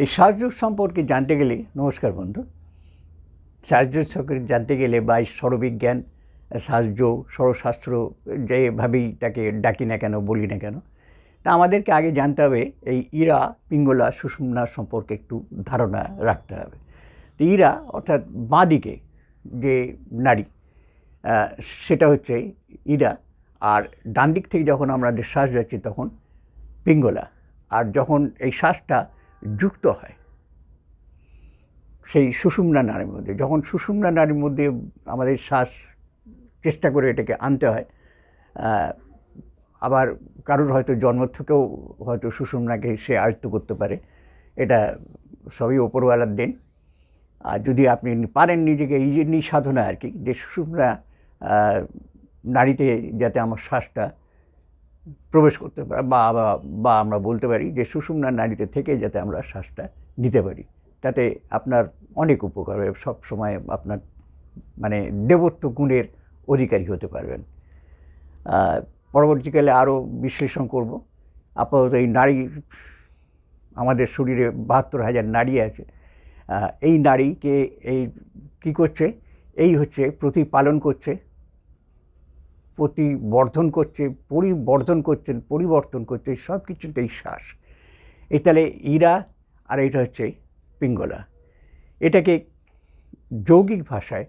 এই শ্বাসযোগ সম্পর্কে জানতে গেলে, নমস্কার বন্ধু। শ্বাসযোগ সম্পর্কে জানতে গেলে বা এই স্বরবিজ্ঞান শ্বাসযোগ স্বরশাস্ত্র যেভাবেই তাকে ডাকি না কেন, বলি না কেন, তা আমাদেরকে আগে জানতে হবে, এই ইরা, পিঙ্গলা, সুষুম্না সম্পর্কে একটু ধারণা রাখতে হবে। তো ইরা অর্থাৎ বাঁ দিকে যে নারী সেটা হচ্ছে ইরা, আর ডান দিক থেকে যখন আমরা শ্বাস যাচ্ছি তখন পিঙ্গলা, আর যখন এই শ্বাসটা যুক্ত হয়। সেই সুষুম্না নারীর মধ্যে, যখন সুষুম্না নারীর মধ্যে আমাদের শ্বাস চেষ্টা করে এটাকে আনতে হয় আবার কারোর হয়তো জন্ম থেকেও হয়তো সুষুম্নাকে সে আয়ত্ত করতে পারে, এটা সবই ওপরওয়ালার দেন। আর যদি আপনি পারেন নিজেকে, এই যে সাধনা আর কি, যে সুষুম্না নারীতে যাতে আমার শ্বাসটা প্রবেশ করতে পারে, বা, বা- আমরা বলতে পারি যে সুষুম্না নারীতে থেকে যাতে আমরা শ্বাসটা নিতে পারি। তাতে আপনার অনেক উপকার হবে, সব সময় আপনার মানে দেবত্ব গুণের অধিকারী হতে পারবেন। পরবর্তীকালে আরও বিশ্লেষণ করব। আপাতত এই নারী, আমাদের শরীরে বাহাত্তর হাজার নারী আছে। এই নারীকে এই কী করছে? এই হচ্ছে প্রতিপালন করছে। প্রতিবর্ধন করছে, পরিবর্ধন করছেন, পরিবর্তন করছে, সব কিছুতেই শ্বাস। এই তাহলে ইরা আর এটা হচ্ছে পিঙ্গলা। এটাকে যৌগিক ভাষায়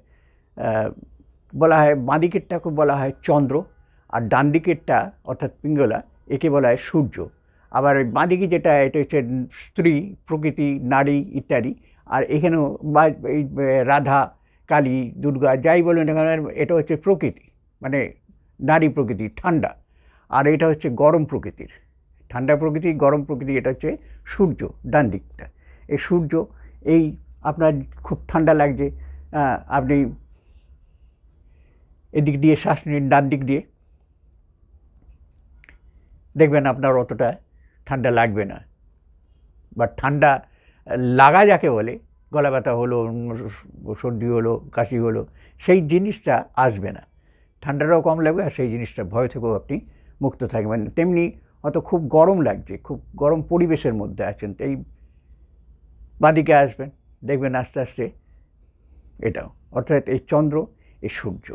বলা হয়, বাঁদিকেরটাকে বলা হয় চন্দ্র আর ডান দিকেরটা অর্থাৎ পিঙ্গলা, একে বলা হয় সূর্য। আবার বাঁদিকে যেটা, এটা হচ্ছে স্ত্রী, প্রকৃতি, নারী ইত্যাদি। আর এখানেও বা, এই রাধা, কালী, দুর্গা, যাই বলুন এটা হচ্ছে প্রকৃতি। মানে নারী প্রকৃতি, ঠান্ডা। আর এটা হচ্ছে গরম প্রকৃতির। ঠান্ডা প্রকৃতি, গরম প্রকৃতি, এটা হচ্ছে সূর্য, ডান দিকটা। এই সূর্য, এই আপনার খুব ঠান্ডা লাগছে আপনি এদিক দিয়ে শ্বাস নিন, ডান দিক দিয়ে। দেখবেন আপনার অতটা ঠান্ডা লাগবে না। বা ঠান্ডা লাগা যাকে বলে গলা ব্যথা হলো, সর্দি হলো, কাশি হলো, সেই জিনিসটা আসবে না। ঠান্ডাটাও কম লাগবে আর সেই জিনিসটা ভয় থেকেও আপনি মুক্ত থাকবেন। তেমনি হয়তো খুব গরম লাগছে, খুব গরম পরিবেশের মধ্যে আছেন এই বাঁদিকে আসবেন, দেখবেন আস্তে আস্তে এটাও, অর্থাৎ এই চন্দ্র, এই সূর্য,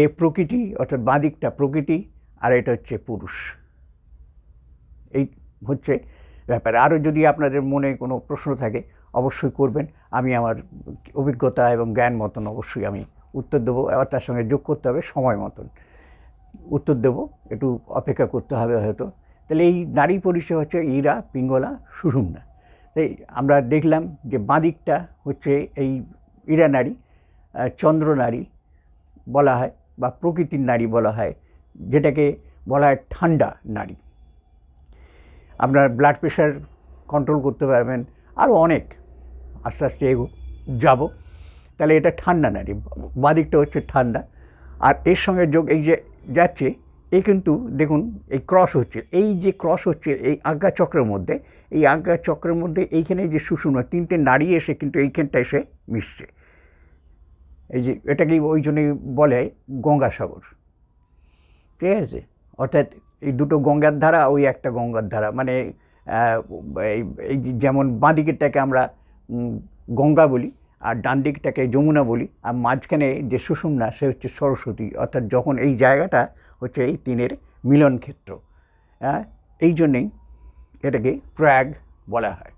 এই প্রকৃতি, অর্থাৎ বাদিকটা প্রকৃতি আর এটা হচ্ছে পুরুষ। এই হচ্ছে ব্যাপার। আরও যদি আপনাদের মনে কোনো প্রশ্ন থাকে, অবশ্যই করবেন। আমি আমার অভিজ্ঞতা এবং জ্ঞান মতন অবশ্যই আমি উত্তর দেবো, আবার তার সঙ্গে যোগ করতে হবে সময় মতন। উত্তর দেবো, একটু অপেক্ষা করতে হবে হয়তো। তাহলে এই নারী পরিচয় হচ্ছে ইরা, পিঙ্গলা, সুষুম্না। তাই আমরা দেখলাম যে বাঁদিকটা হচ্ছে এই ইরা নারী চন্দ্র নারী বলা হয় বা প্রকৃতির নারী বলা হয়, যেটাকে বলা হয় ঠান্ডা নারী। আপনার ব্লাড প্রেশার কন্ট্রোল করতে পারবেন আরও অনেক। আস্তে আস্তে এগো, যাব। তাহলে এটা ঠান্ডা নারী বাদিকটা হচ্ছে ঠান্ডা। আর এর সঙ্গে যোগ এই যে যাচ্ছে এই কিন্তু দেখুন, এই ক্রস হচ্ছে। এই যে ক্রস হচ্ছে, এই আজ্ঞা চক্রের মধ্যে, এই আজ্ঞা চক্রের মধ্যে এইখানে যে সুষুম্না তিনটে নারী এসে কিন্তু এইখানটা এসে মিশছে। এই যে এটাকেই ওই জন্যই বলে গঙ্গাসাগর। ঠিক আছে? অর্থাৎ এই দুটো গঙ্গার ধারা, ওই একটা গঙ্গার ধারা। মানে এই যেমন বাঁদিকেরটাকে আমরা গঙ্গা বলি আর ডান দিকটাকে যমুনা বলি, আর মাঝখানে যে সুষুম্না, সে হচ্ছে সরস্বতী, অর্থাৎ যখন এই জায়গাটা হচ্ছে এই তিনের মিলন ক্ষেত্র। হ্যাঁ এই জন্যেই এটাকে প্রয়াগ বলা হয়।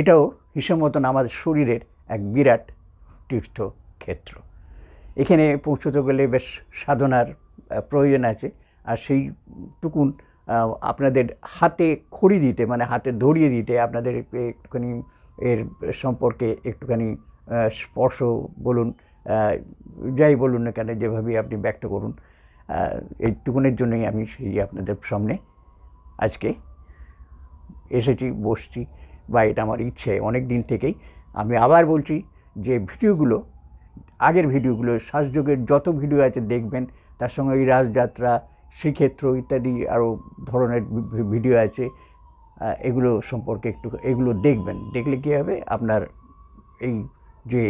এটাও হিসেব মতন আমাদের শরীরের এক বিরাট তীর্থক্ষেত্র। এখানে পৌঁছতে গেলে বেশ সাধনার প্রয়োজন আছে। আর সেইটুকুন আপনাদের হাতে খড়ি দিতে মানে হাতে ধরিয়ে দিতে আপনাদের একটুখানি এর সম্পর্কে একটুখানি স্পর্শ বলুন যাই বলুন না কেন, যেভাবেই আপনি ব্যক্ত করুন এইটুকুনের জন্যই আমি সেই আপনাদের সামনে আজকে এসেছি, বসছি, বা এটা আমার ইচ্ছে। অনেক দিন থেকেই আমি আবার বলছি যে ভিডিওগুলো, আগের ভিডিওগুলো শ্বাসযোগের যত ভিডিও আছে দেখবেন, তার সঙ্গে এই রাজযাত্রা, শ্রীক্ষেত্র ইত্যাদি আরও ধরনের ভিডিও আছে এগুলো সম্পর্কে একটু এগুলো দেখবেন। দেখলে কী হবে? আপনার এই যে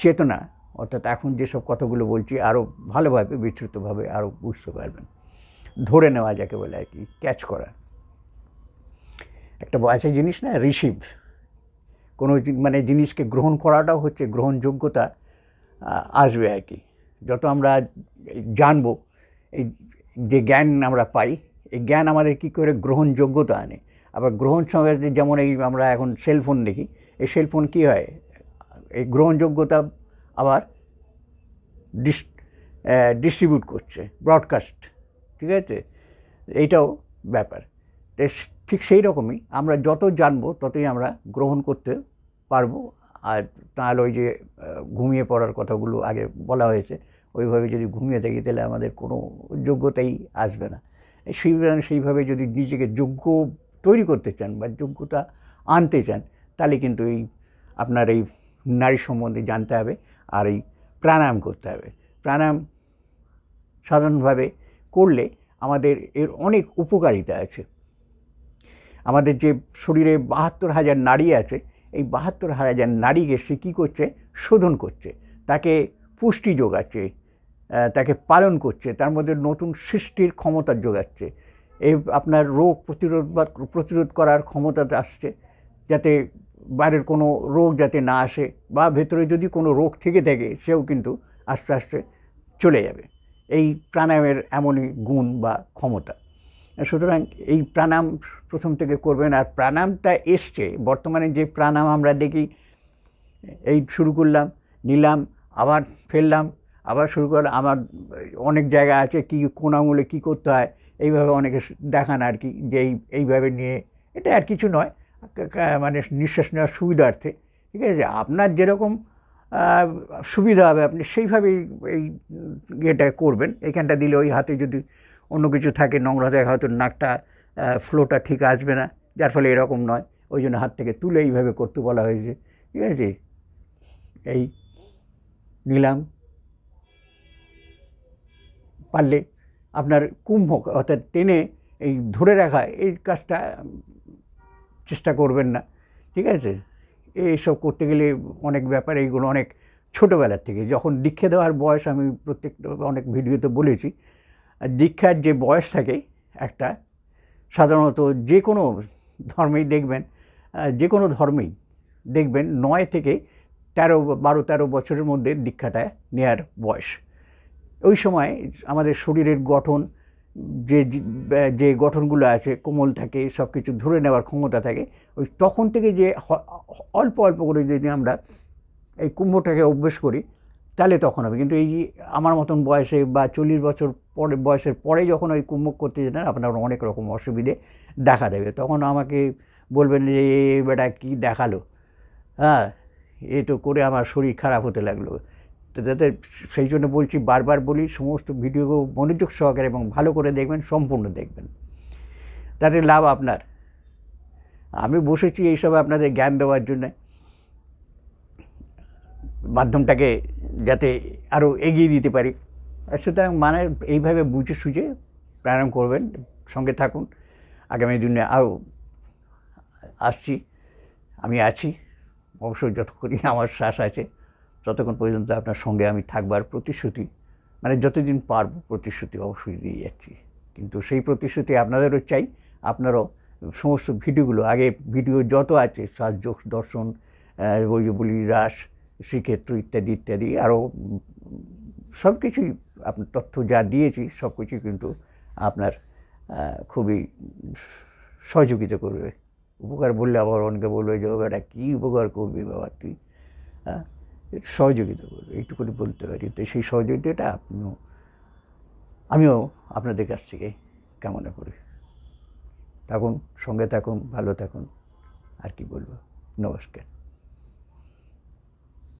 চেতনা, অর্থাৎ এখন যেসব কথাগুলো বলছি আরও ভালোভাবে, বিস্তৃতভাবে আরও বুঝতে পারবেন। ধরে নেওয়া যাকে বলে আর কি ক্যাচ করা। একটা আছে জিনিস না রিসিভ কোনো মানে জিনিসকে গ্রহণ করাটাও হচ্ছে গ্রহণযোগ্যতা আসবে আর কি। যত আমরা জানব, এই যে জ্ঞান আমরা পাই, এই জ্ঞান আমাদের কী করে গ্রহণযোগ্যতা আনে? আবার গ্রহণ সঙ্গে যেমন এই আমরা এখন সেলফোন দেখি, এই সেলফোন কী হয়? এই গ্রহণযোগ্যতা আবার ডিস ডিস্ট্রিবিউট করছে ব্রডকাস্ট ঠিক আছে? এইটাও ব্যাপার। ঠিক সেই রকমই আমরা যত জানব ততই আমরা গ্রহণ করতে পারব। আর তাহলে ওই যে ঘুমিয়ে পড়ার কথাগুলো আগে বলা হয়েছে, ওইভাবে যদি ঘুমিয়ে থাকি তাহলে আমাদের কোনো যোগ্যতাই আসবে না। সেই সেইভাবে যদি নিজেকে যোগ্য তৈরি করতে চান বা যোগ্যতা আনতে চান, তাহলে কিন্তু এই আপনার এই নারী সম্বন্ধে জানতে হবে আর এই প্রাণায়াম করতে হবে। প্রাণায়াম সাধারণভাবে করলে আমাদের এর অনেক উপকারিতা আছে। আমাদের যে শরীরে বাহাত্তর হাজার নারী আছে, এই বাহাত্তর হাজার নারীকে সে কী করছে? শোধন করছে। তাকে পুষ্টি যোগাচ্ছে তাকে পালন করছে, তার মধ্যে নতুন সৃষ্টির ক্ষমতা যোগাচ্ছে। এই আপনার রোগ প্রতিরোধ বা প্রতিরোধ করার ক্ষমতা আসছে যাতে বাইরের কোনো রোগ যাতে না আসে বা ভেতরে যদি কোনো রোগ থেকে থাকে, সেও কিন্তু আস্তে আস্তে চলে যাবে। এই প্রাণায়ামের এমনই গুণ বা ক্ষমতা। সুতরাং এই প্রাণায়াম প্রথম থেকে করবেন আর প্রাণায়ামটা এসছে। বর্তমানে যে প্রাণায়াম আমরা দেখি, এই শুরু করলাম, নিলাম, আবার ফেললাম, আবার শুরু করলাম, আমার অনেক জায়গা আছে কি কোন আঙুলে কী করতে হয় এইভাবে অনেকে দেখান আর কি যে এই, এইভাবে নিয়ে, এটা আর কিছু নয়। মানে নিঃশ্বাস নেওয়ার সুবিধার্থে, ঠিক আছে? আপনার যেরকম সুবিধা হবে, আপনি সেইভাবেই এই ইয়েটা করবেন। এইখানটা দিলে ওই হাতে যদি অন্য কিছু থাকে, নোংরা থাকে, হয়তো নাকটা ফ্লোটা ঠিক আসবে না, যার ফলে এরকম নয়। ওই জন্য হাত থেকে তুলে এইভাবে করতে বলা হয়েছে, ঠিক আছে? এই নিলাম। পারলে আপনার কুম্ভ অর্থাৎ টেনে এই ধরে রাখা, এই কাজটা চেষ্টা করবেন না, ঠিক আছে? এইসব করতে গেলে অনেক ব্যাপার, এইগুলো অনেক ছোটোবেলার থেকে। যখন দীক্ষা দেওয়ার বয়স, আমি প্রত্যেকটা অনেক ভিডিওতে বলেছি, দীক্ষার যে বয়স থাকে একটা, সাধারণত যে কোনো ধর্মেই দেখবেন, যে কোনো ধর্মেই দেখবেন নয় থেকে তেরো, বারো, তেরো বছরের মধ্যে দীক্ষাটা নেয়ার বয়স। ওই সময় আমাদের শরীরের গঠন, যে যে গঠনগুলো আছে, কোমল থাকে সব কিছু ধরে নেওয়ার ক্ষমতা থাকে, ওই তখন থেকে যে অল্প অল্প করে যদি আমরা এই কুম্ভটাকে অভ্যেস করি, তাহলে তখন হবে। কিন্তু এই আমার মতন বয়সে বা চল্লিশ বছর পরে, বয়সের পরে যখন ওই কুম্ভ করতে যেতেন, আপনার অনেক রকম অসুবিধে দেখা দেবে। তখন আমাকে বলবেন যে এ, বেটা কী দেখাল? হ্যাঁ এ তো করে আমার শরীর খারাপ হতে লাগল। তো যাতে সেই জন্য বলছি বারবার বলি, সমস্ত ভিডিও মনোযোগ সহকারে এবং ভালো করে দেখবেন, সম্পূর্ণ দেখবেন। তাতে লাভ আপনার। আমি বসেছি এইসব আপনাদের জ্ঞান দেওয়ার জন্য। মাধ্যমটাকে যাতে আরও এগিয়ে দিতে পারি। আর সুতরাং মানে এইভাবে বুঝে সুঝে প্রাণায়াম করবেন, সঙ্গে থাকুন। আগামী দিনে আরও আসছি। আমি আছি। অবশ্যই যতক্ষণই আমার শ্বাস আছে। ততক্ষণ পর্যন্ত আপনার সঙ্গে আমি থাকবার প্রতিশ্রুতি মানে যতদিন পারব প্রতিশ্রুতি অবশ্যই দিয়ে যাচ্ছি। কিন্তু সেই প্রতিশ্রুতি আপনাদেরও চাই, আপনারাও সমস্ত ভিডিওগুলো, আগে ভিডিও যত আছে, সাজযোগ, দর্শন ওই বলি, রাস, শ্রীক্ষেত্র ইত্যাদি ইত্যাদি, আরও সব কিছুই আপনার তথ্য যা দিয়েছি, সব কিছুই কিন্তু আপনার খুবই সহযোগিতা করবে। উপকার বললে আবার অনেকে বলবে যে ও বেটা কী উপকার করবি বাবা তুই হ্যাঁ সহযোগিতা করবে করে বলতে পারি। তো সেই সহযোগিতাটা আপনিও, আমিও আপনাদের কাছ থেকে কামনা করি। থাকুন, সঙ্গে থাকুন, ভালো থাকুন। আর কি বলব? নমস্কার।